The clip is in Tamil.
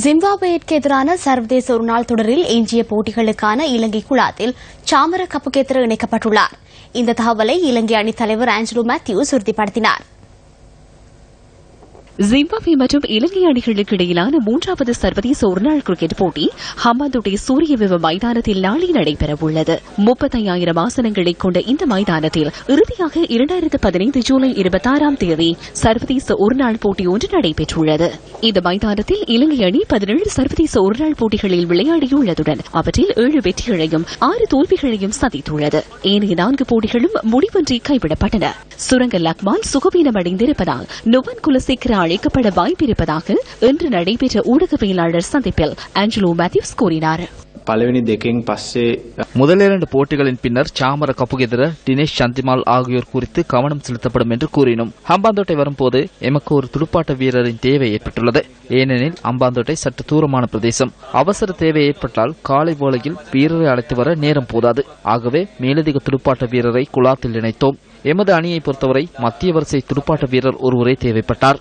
ஜிம்பாப்வேயிற்கு எதிரான சர்வதேச ஒருநாள் தொடரில் எஞ்சிய போட்டிகளுக்கான இலங்கை குழாத்தில் சாமர கப்புகேத்தர் இணைக்கப்பட்டுள்ளார். இந்த தகவலை இலங்கை அணித் தலைவர் ஆஞ்சலோ மேத்யூஸ் உறுதிப்படுத்தினார். ஜிம்பாப்வே மற்றும் இலங்கை அணிகளுக்கு இடையிலான மூன்றாவது சர்வதேச ஒருநாள் கிரிக்கெட் போட்டி ஹம்பாந்தோட்டை சூரிய விவ மைதானத்தில் நாளை நடைபெறவுள்ளது. முப்பத்தையாயிரம் ஆசனங்களை கொண்ட இந்த மைதானத்தில் இறுதியாக இரண்டாயிரத்து பதினைந்து ஜூலை இருபத்தாறாம் தேதி சர்வதேச ஒருநாள் போட்டி ஒன்று நடைபெற்றுள்ளது. இந்த மைதானத்தில் இலங்கை அணி பதினேழு சர்வதேச ஒருநாள் போட்டிகளில் விளையாடியுள்ளதுடன் அவற்றில் ஏழு வெற்றிகளையும் ஆறு தோல்விகளையும் சந்தித்துள்ளது. ஏனைய நான்கு போட்டிகளும் முடிவின்றி கைவிடப்பட்டன. சுரங்க லக்மான் சுகவீனமடைந்திருப்பதால் நுவன் குலசேகர அழைக்கப்பட வாய்ப்பிருப்பதாக இன்று நடைபெற்ற ஊடகவியலாளர் சந்திப்பில் ஆஞ்சலோ மேத்யூஸ் கூறினார் පළවෙනි දෙකෙන් පස්සේ முதலிரண்டு போட்டிகளின் பின்னர் சாமர கப்புகெதிர தினேஷ் சந்திமால் ஆகியோர் குறித்து கவனம் செலுத்தப்படும் என்று கூறினோம் ஹம்பாந்தோட்டை வரும்போது எமக்கு ஒரு துடுப்பாட்ட வீரரின் தேவை ஏற்பட்டுள்ளது ஏனெனில் அம்பாந்தோட்டை சற்று தூரமான பிரதேசம் அவசர தேவை ஏற்பட்டால் காலை வேளையில் வீரரை அழைத்து வர நேரம் போதாது ஆகவே மேலதிக துடுப்பாட்ட வீரரை குழாத்தில் இணைத்தோம் எமது அணியை பொறுத்தவரை மத்திய வரிசை துடுப்பாட்ட வீரர் ஒருவரே தேவைப்பட்டார்.